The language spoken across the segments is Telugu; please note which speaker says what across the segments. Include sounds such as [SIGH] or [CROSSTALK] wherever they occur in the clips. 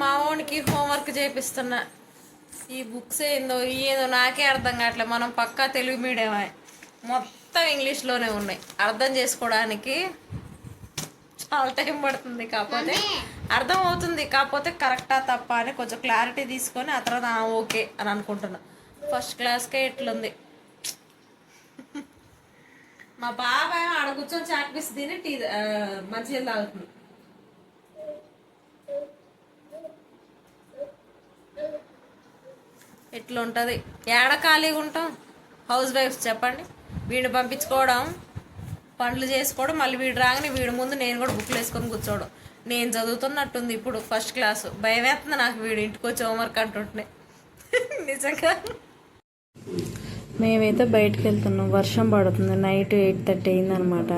Speaker 1: మా వానికి హోంవర్క్ చేపిస్తున్నా. ఈ బుక్స్ ఏందో ఏందో నాకే అర్థం కావట్లేదు మనం పక్కా తెలుగు మీడియమే. మొత్తం ఇంగ్లీష్లోనే ఉన్నాయి. అర్థం చేసుకోవడానికి చాలా టైం పడుతుంది కాకపోతే అర్థం అవుతుంది కాకపోతే కరెక్టా తప్ప అని కొంచెం క్లారిటీ తీసుకొని ఆ తర్వాత ఓకే అని అనుకుంటున్నా. ఫస్ట్ క్లాస్కే ఇట్లుంది మా బాబాయ్ ఆడ కూర్చొని చాక్పీస్ తిని టీ మంచిగా తాగుతుంది ఎట్లా ఉంటుంది ఏడ ఖాళీగా ఉంటాం? హౌస్ వైఫ్స్ చెప్పండి. వీడిని పంపించుకోవడం పనులు చేసుకోవడం మళ్ళీ వీడు రాగానే వీడి ముందు నేను కూడా బుక్లు వేసుకొని కూర్చోవడం. నేను చదువుతున్నట్టుంది ఇప్పుడు ఫస్ట్ క్లాసు. భయం వేస్తుంది నాకు వీడు ఇంటికి వచ్చి హోంవర్క్ అంటుంటే. [LAUGHS] నిజంగా?
Speaker 2: మేమైతే బయటకు వెళ్తున్నాం. వర్షం పడుతుంది. నైట్ ఎయిట్ థర్టీ అయిందనమాట.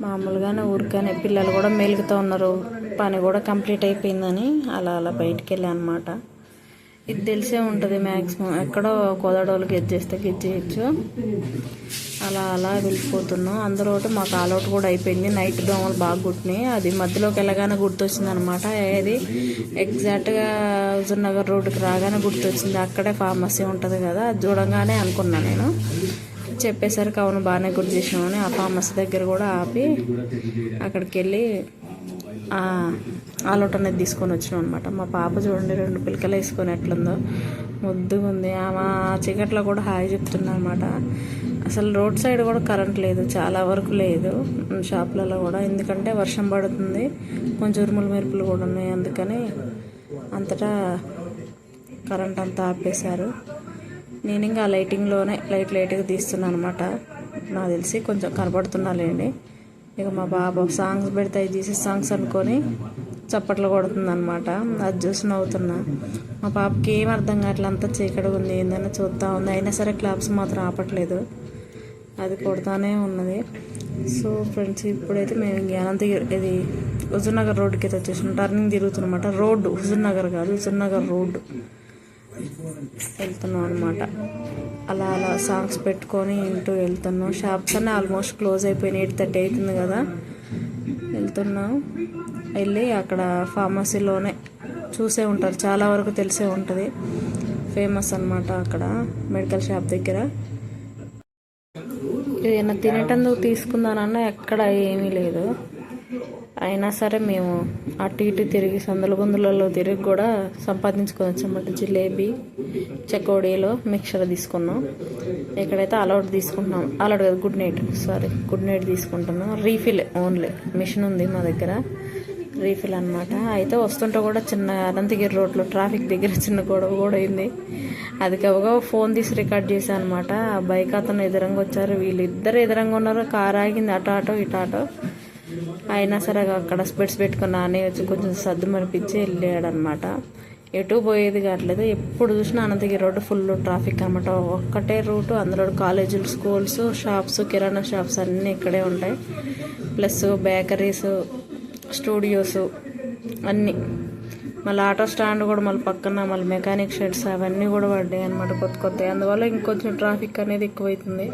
Speaker 2: మామూలుగానే ఊరికనే పిల్లలు కూడా మెలుగుతూ ఉన్నారు. పని కూడా కంప్లీట్ అయిపోయిందని అలా అలా బయటికి వెళ్ళాను అనమాట ఇది తెలిసే ఉంటుంది మ్యాక్సిమం ఎక్కడో కుదడోళ్ళు గెజ్జేస్తే గెజ్జేయచ్చు అలా అలా వెళ్ళిపోతున్నాం. అందులో మాకు మాకు అవుట్ కూడా అయిపోయింది. నైట్ దోమలు బాగా గుట్టినాయి. అది మధ్యలోకి వెళ్ళగానే గుర్తొచ్చింది అనమాట అది ఎగ్జాక్ట్గా హుజూర్నగర్ రోడ్డుకి రాగానే గుర్తొచ్చింది. అక్కడే ఫార్మసీ ఉంటుంది కదా అది చూడంగానే అనుకున్నాను నేను. చెప్పేసరికి అవును బాగానే గుర్తు చేసినామని ఆ ఫార్మసీ దగ్గర కూడా ఆపి అక్కడికి వెళ్ళి ఆలోట్ అనేది తీసుకొని వచ్చినాం అనమాట మా పాప చూడండి రెండు పిలకలు వేసుకొని ఎట్లుందో. ముద్దుగా ఉంది. ఆమె చీకట్లో కూడా హాయి చెప్తున్నా అనమాట అసలు రోడ్ సైడ్ కూడా కరెంట్ లేదు. చాలా వరకు లేదు. షాపులలో కూడా. ఎందుకంటే వర్షం పడుతుంది. కొంచెం ఉరుములు మెరుపులు కూడా ఉన్నాయి. అందుకని అంతటా కరెంట్ అంతా ఆపేశారు. నేను ఇంకా లైటింగ్లోనే లైట్ లైట్గా తీస్తున్నాను అనమాట నాకు తెలిసి కొంచెం కనపడుతున్నాలేండి ఇక మా బాబు సాంగ్స్ పెడితే తీసే సాంగ్స్ అనుకొని చప్పట్లు కొడుతుంది అనమాట అది చూసి నవ్వుతున్నా. మా పాపకి ఏం అర్థం కావట్లే అంతా చీకటిగా ఉంది ఏందని చూస్తూ ఉంది. అయినా సరే క్లాప్స్ మాత్రం ఆపట్లేదు. అది కొడతానే ఉన్నది. సో ఫ్రెండ్స్ ఇప్పుడైతే మేము జ్ఞానంతగిరి ఇది హుజూర్నగర్ రోడ్డుకి అయితే వచ్చేసాం. టర్నింగ్ తిరుగుతున్నమాట. రోడ్డు హుజూర్నగర్ కాదు హుజూర్నగర్ రోడ్డు. వెళ్తున్నాం అనమాట అలా అలా సాంగ్స్ పెట్టుకొని ఇంటూ వెళ్తున్నాం. షాప్స్ అన్నీ ఆల్మోస్ట్ క్లోజ్ అయిపోయినాయి. ఎయిట్ థర్టీ అవుతుంది కదా. వెళ్తున్నాం. వెళ్ళి అక్కడ ఫార్మసీలోనే చూసే ఉంటారు. చాలా వరకు తెలిసే ఉంటుంది. ఫేమస్ అనమాట అక్కడ మెడికల్ షాప్ దగ్గర. ఏదైనా తినేటందుకు తీసుకుందానన్నా ఎక్కడ ఏమీ లేదు. అయినా సరే మేము అటు ఇటు తిరిగి సందుల గుందులలో తిరిగి కూడా సంపాదించుకోవచ్చు అన్నమాట జిలేబీ చెకోడీలో మిక్చర్ తీసుకున్నాం. ఇక్కడైతే అలౌట్ తీసుకుంటున్నాం. అలౌట్ కదా good night sorry good night తీసుకుంటున్నాం. రీఫిల్ ఓన్లీ మిషన్ ఉంది మా దగ్గర. రీఫిల్ అనమాట అయితే వస్తుంటే కూడా చిన్న అనంతగిరి రోడ్లో ట్రాఫిక్ దగ్గర చిన్న గొడవ కూడా అయింది. అది కవగా ఫోన్ తీసి రికార్డ్ చేశాను అనమాట ఆ బైక్ అతను ఎదురంగా వచ్చారు. వీళ్ళిద్దరు ఎదురంగా ఉన్నారు. కారు ఆగింది. అటు ఆటో ఇటు ఆటో అయినా సరే అక్కడ స్పెట్స్ పెట్టుకుని నానే వచ్చి కొంచెం సర్దు మనిపించి వెళ్ళాడనమాట ఎటు పోయేది కావట్లేదు. ఎప్పుడు చూసినా అనంతగిరి రోడ్డు ఫుల్ ట్రాఫిక్ అనమాట ఒక్కటే రూటు. అందులో కాలేజీలు స్కూల్స్ షాప్స్ కిరాణా షాప్స్ అన్నీ ఇక్కడే ఉంటాయి. ప్లస్ బేకరీస్ స్టూడియోస్ అన్నీ. మళ్ళీ ఆటో స్టాండ్ కూడా మళ్ళీ పక్కన మళ్ళీ మెకానిక్ షెడ్స్ అవన్నీ కూడా పడ్డాయి అనమాట కొత్త కొత్త అందువల్ల ఇంకొంచెం ట్రాఫిక్ అనేది ఎక్కువైతుంది.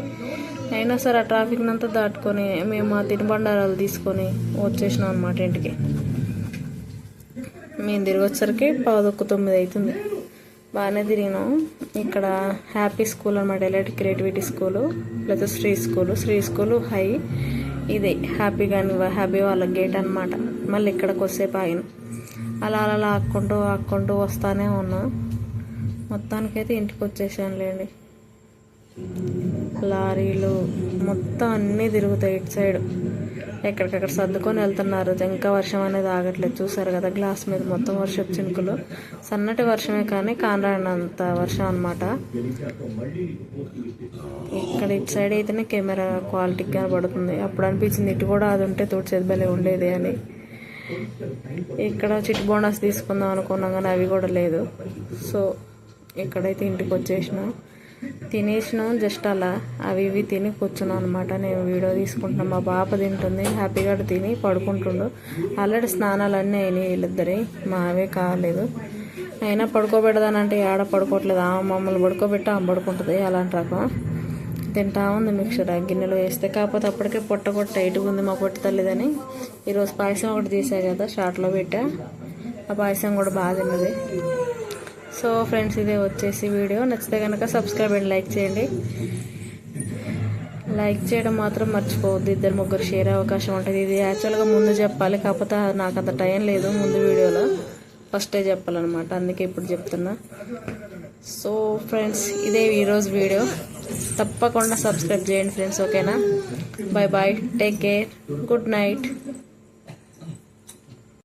Speaker 2: అయినా సరే ఆ ట్రాఫిక్ అంతా దాటుకొని మేము ఆ తినుబండారాలు తీసుకొని వచ్చేసినాం అనమాట ఇంటికి. మేము తిరిగి వచ్చరికి పదొక్క తొమ్మిది అవుతుంది బాగానే తిరిగినాం. ఇక్కడ హ్యాపీ స్కూల్ అనమాట elite creativity school plus Sri school. Sri school high ఇదే హ్యాపీ కానీ హ్యాపీ వాళ్ళ గేట్ అనమాట మళ్ళీ ఇక్కడికి వస్తే ఆగిన అలా అలా లాక్కుంటూ ఆక్కుంటూ వస్తానే ఉన్నాం. మొత్తానికైతే ఇంటికి వచ్చేసానులేండి. లారీలు మొత్తం అన్నీ తిరుగుతాయి ఇటు సైడ్. ఎక్కడికక్కడ సర్దుకొని వెళ్తున్నారు. ఇంకా వర్షం అనేది ఆగట్లేదు. చూసారు కదా గ్లాస్ మీద మొత్తం వర్షపు చినుకులు. సన్నటి వర్షమే కానీ కానరానంత వర్షం అనమాట ఇక్కడ ఇటు సైడ్ అయితేనే కెమెరా క్వాలిటీ కనబడుతుంది. అప్పుడు అనిపించింది ఇటు కూడా అది ఉంటే తోడు భలే ఉండేది అని. ఇక్కడ చిట్ బోనస్ తీసుకుందాం అనుకున్నాం కానీ అవి కూడా లేదు. సో ఇక్కడైతే ఇంటికి వచ్చేసినా. తినేసినాం జస్ట్ అలా అవి ఇవి తిని కూర్చున్నాం అనమాట నేను వీడియో తీసుకుంటున్నాను మా పాప తింటుంది. హ్యాపీగా తిని పడుకుంటుండు. ఆల్రెడీ స్నానాలు అన్నీ అయినాయి వీళ్ళిద్దరి. మావే కాలేదు. అయినా పడుకోబెడదానంటే ఆడ పడుకోవట్లేదు. ఆమె మమ్మల్ని పడుకోబెట్టి ఆమె పడుకుంటుంది. అలాంటి రకం. తింటా ఉంది మిక్చర్. ఆ గిన్నెలో వేస్తే కాకపోతే అప్పటికే పొట్ట కొట్ట టైట్గా ఉంది మా పొట్ట తల్లిదని. ఈరోజు పాయసం ఒకటి తీసా కదా షార్ట్లో పెట్టా. ఆ పాయసం కూడా బాగా తిన్నది. సో ఫ్రెండ్స్ ఇదే వచ్చేసి వీడియో. నచ్చితే కనుక సబ్స్క్రైబ్ అండ్ లైక్ చేయండి. లైక్ చేయడం మాత్రం మర్చిపోవద్దు. ఇద్దరు ముగ్గురు షేర్ అవకాశం ఉంటుంది. ఇది యాక్చువల్గా ముందు చెప్పాలి. కాకపోతే నాకు అంత టైం లేదు ముందు వీడియోలో. ఫస్టే చెప్పాలన్నమాట. అందుకే ఇప్పుడు చెప్తున్నా. సో ఫ్రెండ్స్ ఇదే ఈరోజు వీడియో. తప్పకుండా సబ్స్క్రైబ్ చేయండి ఫ్రెండ్స్ ఓకేనా? Bye bye take care good night